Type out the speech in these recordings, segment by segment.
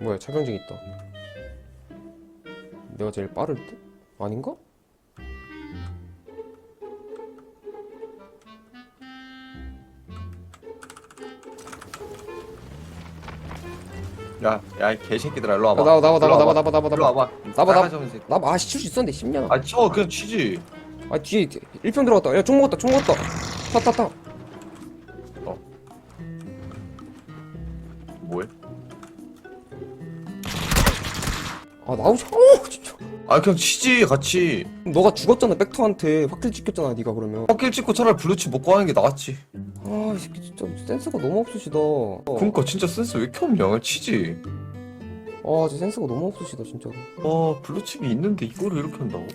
뭐야 차경증 있다 내가 제일 빠를 듯? 아닌가? 야, 야, 이 개새끼들아, 일로 야, 와봐. 나와 나와 나와 나와. 나와 나와 일로 나와 와봐. 나봐, 나- 좀 새끼. 나 마시 칠수 있었는데 10년 아, 쳐, 그냥 치지. 아 뒤에 1평 들어갔다 야 총 먹었다 총 먹었다 타타타 아 나오자 어 진짜 아, 그냥 치지, 같이. 너가 죽었잖아 백터한테 확킬 찍혔잖아 네가 그러면 헛길 찍고 차라리 블루칩 먹고 하는 게 낫지. 아 이 새끼 진짜 센스가 너무 없으시다 그니까 진짜 센스 왜 이렇게 없냐? 치지. 아 진짜 센스가 너무 없으시다 진짜로 와, 블루칩이 있는데 이거를 이렇게 한다고?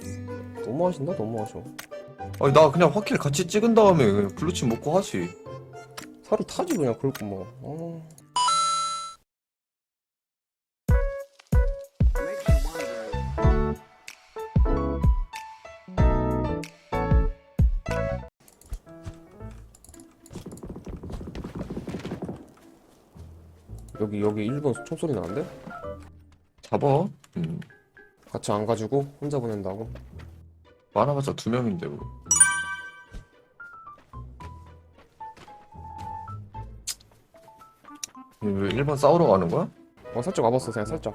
너무 하신다 너무 하셔 아니, 나 그냥 확킬 같이 찍은 다음에 그냥 블루칩 먹고 하지. 살이 타지 그냥 그럴 거뭐 어. 여기 여기 1번 총소리 나는데? 잡아. 음. 같이 안 가지고 혼자 보낸다고? 많아봤자 두 명인데, 뭐. 왜 1번 싸우러 가는 거야? 어 살짝 와봤어 그냥 살짝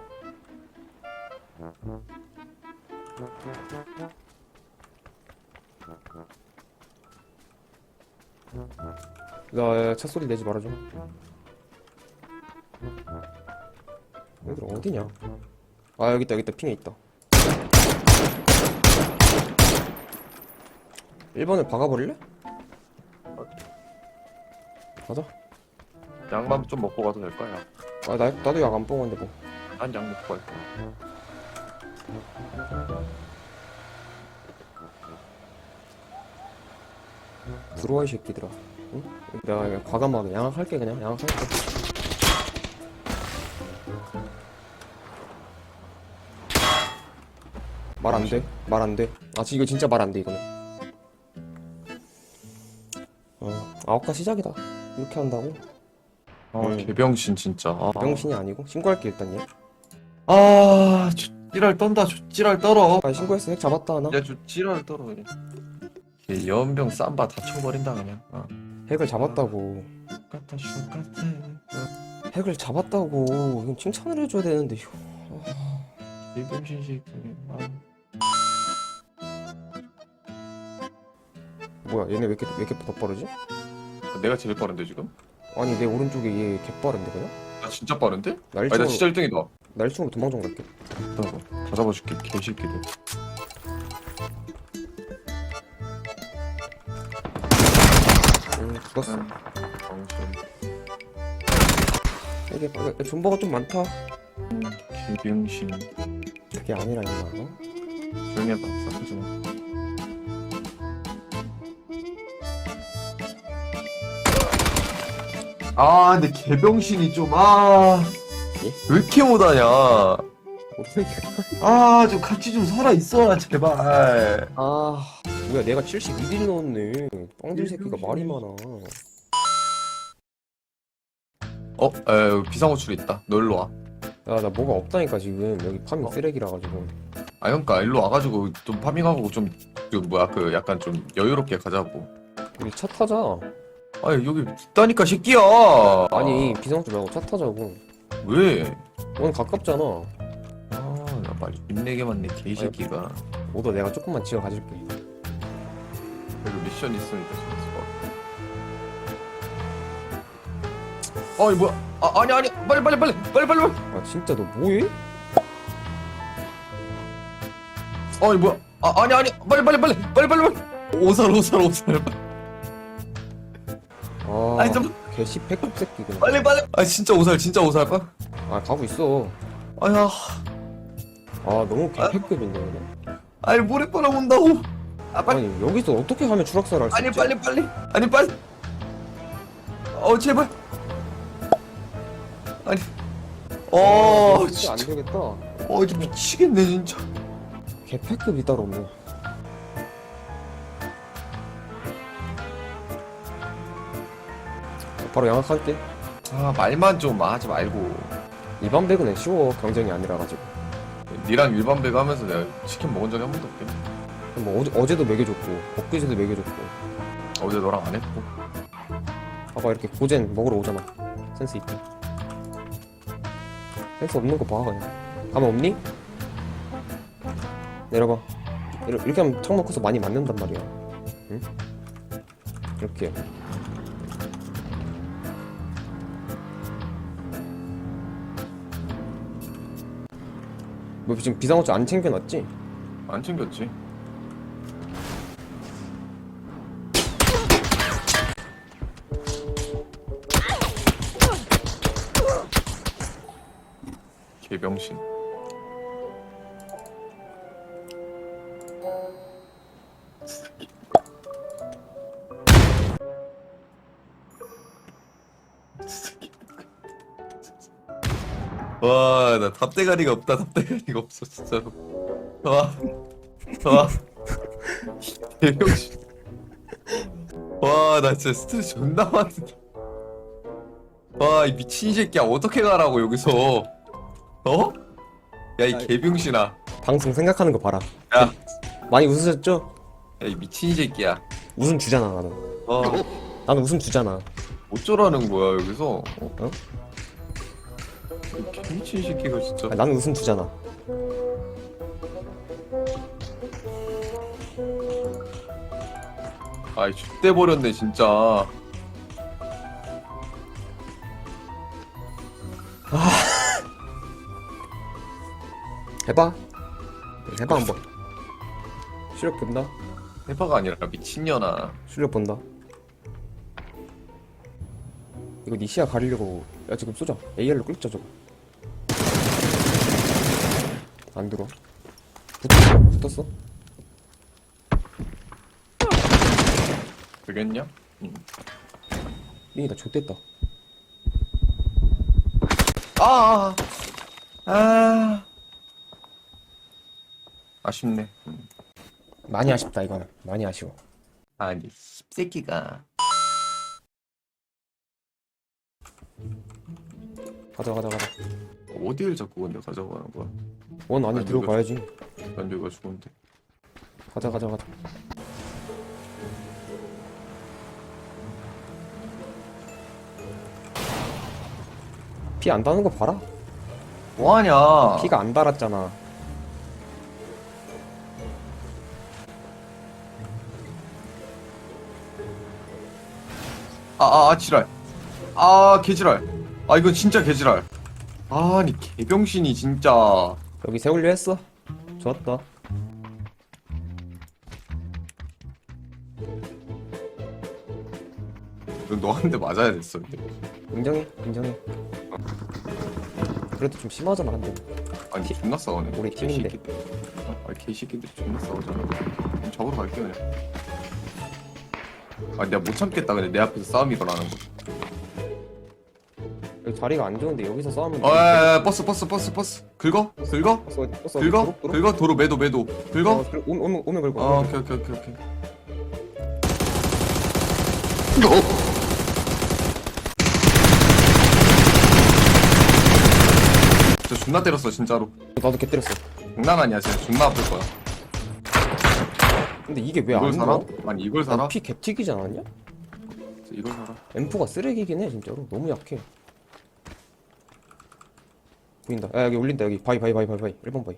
야차 소리 내지 말아줘 얘들 어디냐 아 여기 있다 여기 있다 핑에 있다 1번을 박아버릴래? 가자 양만 좀 먹고 가도 될 거야. 아 나, 나도 약안 먹었는데 뭐 난양 먹고 갈 거야. 들어와 이 새끼들아 응? 내가 그냥 과감하게 양악할게 그냥 양악할게 말 안 돼 말 안 돼 아 지- 이거 진짜 말 안 돼 이거는 어 아홉가 시작이다 이렇게 한다고? 아, 음. 개병신 진짜. 아, 병신이 아니고 신고할게 일단 얘 아, 찌랄 떤다. 찌랄 떨어. 아 신고했어 핵 잡았다 하나 야, 저 찌랄 떨어 그냥. 걔 연병 쌈바 다 쳐버린다 그냥. 어. 핵을 잡았다고 똑같아, 똑같아. 핵을 잡았다고 칭찬을 해줘야 되는데 이거. 개병신 새끼. 아, 뭐야 얘네 왜 이렇게 왜 이렇게 더 빠르지? 내가 제일 빠른데 지금? 아니 내 오른쪽에 얘 개빠른데 그냥? 나 진짜 빠른데? 아니 나 진짜 1등이다. 날치으로 도망 좀 갈게 다 잡아줄게 개새끼들. 응 죽었어 병신. 이게 이게 존버가 좀 많다 개병신. 그게 아니라 임마 어? 조용히 해봐. 싸우지 마. 아 근데 개병신이 좀 아. 예? 왜 이렇게 못하냐? 아 좀 같이 좀 살아 있어라 제발. 아 뭐야 내가 71일 넣었네 뻥들 새끼가 말이 많아 어? 에 비상호출 있다. 너 일로 와. 야 나 뭐가 없다니까 지금 여기 파밍 어? 쓰레기라 가지고 아 그러니까 일로 와가지고 좀 파밍하고 좀, 그 뭐야 그 약간 좀 여유롭게 가자고. 우리 차 타자 아 여기 있다니까 새끼야. 아니 비상주 말고 차 타자고 왜? 넌 가깝잖아 아나 빨리 입내게 맞네 개새끼가. 오더 내가 조금만 지어 가질게 그래도 미션 있으니까 것 같아. 아니 뭐야? 아 아니 아니 빨리 빨리 빨리 빨리 빨리 빨리. 아 진짜 너 뭐해? 아니 뭐야? 아 아니 아니 빨리 빨리 빨리 빨리 빨리 빨리. 오살 오살 오살. 아 아니 좀 개씨 패급 새끼 그냥 빨리 빨리. 아 진짜 오살 진짜 오살 빨. 아 가고 있어 아야 아 너무 개패급인데 그냥 아니 물에 빨아본다고. 아 빨리 아니 여기서 어떻게 하면 추락사를 할수 아니 있지? 빨리 빨리 아니 빨리. 어 제발. 아니. 어 진짜 안 진짜. 되겠다 어 이제 미치겠네 진짜. 개패급이 따로 없네 바로 양악할게. 아 말만 좀 하지 말고. 일반 배그는 쉬워 경쟁이 아니라 가지고. 니랑 일반 배그 하면서 내가 치킨 먹은 적이 한 번도 없게 뭐 어제, 어제도 먹여줬고 엊그제도 먹여줬고. 어제 너랑 안 했고? 봐봐 이렇게 고젠 먹으러 오잖아. 센스 있게. 센스 없는 거 봐 그냥. 가만 없니? 내려봐. 이렇게, 이렇게 하면 창문 커서 많이 맞는단 말이야. 응? 이렇게 뭐 지금 비상호출 안 챙겨놨지? 안 챙겼지 개병신 와, 나 답대가리가 없다. 답대가리가 없어, 진짜로. 와, 와, 개병신. 와, 나 진짜 스트레스 존나 받는다. 와, 이 미친 새끼야, 어떻게 가라고, 여기서. 어? 야, 이 아이. 개병신아. 방송 생각하는 거 봐라 야, 많이 웃으셨죠? 야, 이 미친 새끼야. 웃음 주잖아 나는 어, 나는 웃음 주잖아 어쩌라는 거야, 여기서. 어? 어? 이 개미친 새끼가 진짜. 아니, 나는 웃음 주잖아 아이, X대 버렸네, 진짜. 해봐 해봐 한번 실력 본다 해바가 아니라 미친년아. 실력 본다 이거 니 시야 가리려고 야 지금 쏘자 AR로 끌자 저거 안 들어 붙었어 붙었어 되겠냐? 응. 다 좆됐다 아, 아, 아. 아쉽네. 음. 많이 아쉽다 이거는 많이 아쉬워 아니, 씹새끼가. 가자 가자 가자 어디를 자꾸 근데 가져가는 거야? 원 안에 아니, 들어가야지 난 여기가 좋은데. 가자 가자 가자 피 안 다는 거 봐라 뭐하냐? 피가 안 달았잖아 아, 아, 아, 지랄. 아, 개지랄. 아, 이건 진짜 개지랄. 아니, 개병신이 진짜. 여기 세울려 했어 좋았다 이건 너한테 맞아야 됐어, 근데. 인정해 인정해 그래도 좀 심하잖아 근데 아니, 존나 싸우네. 우리 팀인데. 개새끼들. 아, 개새끼들이 존나 싸우잖아. 그럼 잡으러 갈게, 그냥. 아, 내가 못 참겠다, 근데 내 앞에서 싸움이 일어나는 거. 자리가 안 좋은데 여기서 싸우면 어, 야, 야, 버스, 버스, 버스, 버스. 긁어? 긁어? 버스 버스? 긁어? 긁어? 도로, 매도, 매도. 긁어? 어, 긁- 오면 오면 오면 긁어 아, 오케이, 오케이, 오케이, 오케이. 진짜 존나 때렸어, 진짜로. 나도 개 때렸어 장난 아니야, 진짜 존나 아플 거야. 근데 이게 왜 이걸 안 사라? 나와? 아니, 이걸 사라? 피 개튀기지 않았냐? 이걸 사라. M4가 쓰레기긴 해 진짜로 너무 약해 보인다. 야 여기 올린다 여기. 바위 바위 바위 바위 바위. 1번 바위.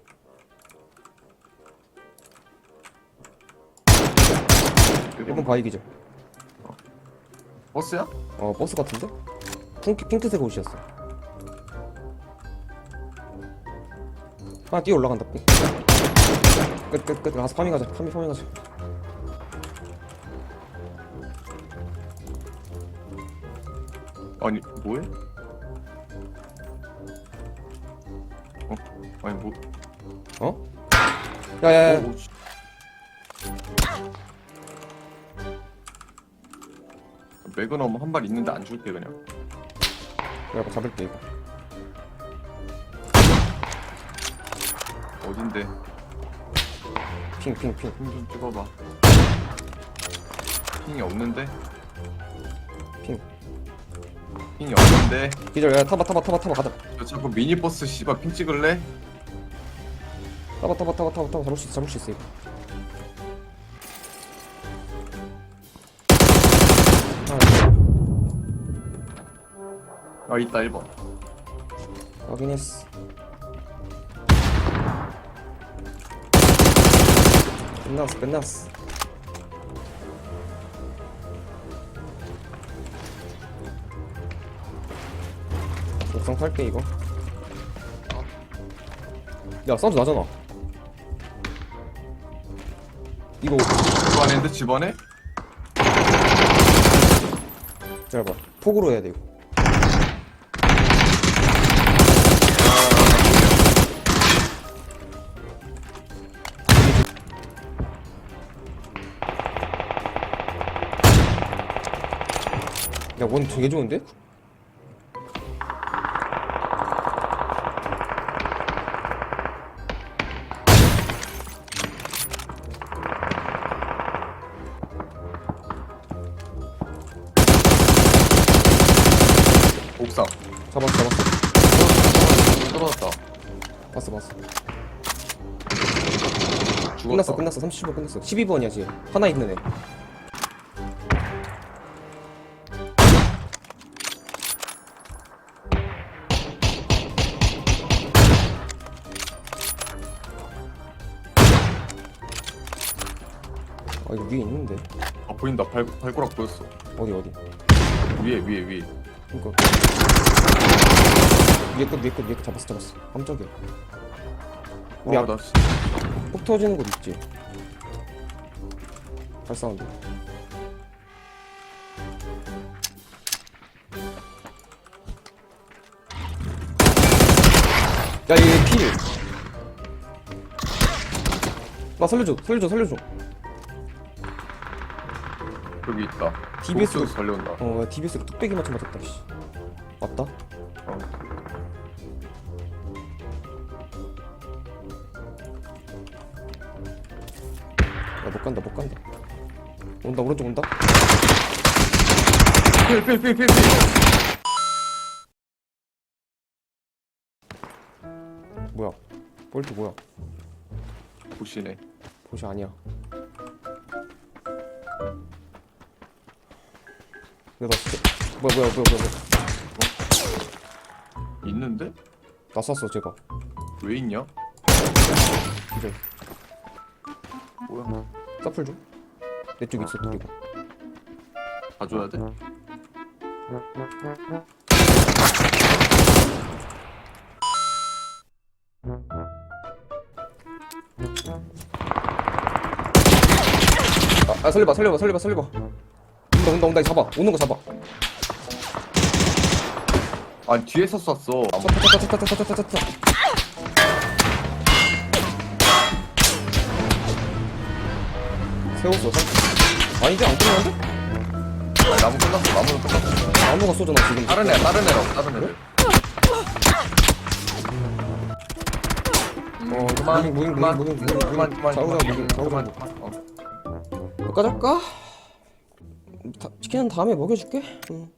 1번 바위. 기죠 버스야? 어 버스 같은데? 핑크, 핑크색 옷이었어. 하나 뛰어 올라간다 끝끝끝. 가서 파밍하자. 파밍 파밍하자. 아니, 뭐해? 아니, 뭐. 어? 야야야 오, 씨. 매그넘 한 발 있는데 안 줄게 그냥 내가 잡을게 이거 어딘데 핑핑핑 핑 좀 찍어봐 핑이 없는데 핑. 핑이 없는데 기절 야 타봐 타봐 타봐 타봐 가자 저 자꾸 미니버스 씨발 핑 찍을래? 타봐 타봐 타봐 타봐 타봐 잡을 수 있어 잡을 수 있어 이거. 아, 아 있다 1번. 확인했어. 끝났어 끝났어. 옥상 탈게 이거. 야 사운드 나잖아 이거 집안인데 집안에? 기다려봐 폭으로 해야 돼 이거 야원 되게 좋은데? 봤어 봤어. 죽었다. 끝났어 끝났어. 37번 끝났어. 12번이야 지금. 하나 있는 애. 아 이거 위에 있는데? 아 보인다. 발, 발가락 보였어. 어디 어디? 위에 위에 위에. 이거 위에 끝 위에 끝 위에 끝. 잡았어 잡았어. 깜짝이야. 우리 아, 앞나 씨- 폭 터지는 곳 있지? 발 사운드 야얘 필. 나 살려줘 살려줘 살려줘. 여기 있다. DBS 로로 달려온다. 어 DBS로 뚝배기 맞춰 맞았다 씨. 맞다? 어. 못 간다 못 간다. 온다 오른쪽 온다. 필필필필필. 뭐야? 볼트 뭐야? 보시네. 보시 아니야. 내가 진짜 뭐야 뭐야 뭐야 뭐야 뭐야. 있는데? 나 쐈어 제가 왜 있냐? 기절 뭐야 서플 좀. 내쪽 있어 아, 아. 그리고. 봐줘야 돼? 아, 아 살려봐 살려봐 살려봐 살려봐. 온다 온다 온다 잡아 오는 거 잡아. 아 뒤에서 쐈어. 아, 쳤다 쳤다 쳤다 쳤다 쳤다 쳤다. 세웠어 살 아니지 안 끝났는데? 아니, 나무 끝났어 나무는 끝났어 나무가 쏘잖아 지금 다른 애 다른 애라고 다른 애들 어 그만 무빙 무빙 그만 무빙 무빙 무빙 그만 그만 그만 무빙 그만 좌우랑 그만 어. 여기까지 할까? 다, 치킨은 다음에 먹여줄게 응.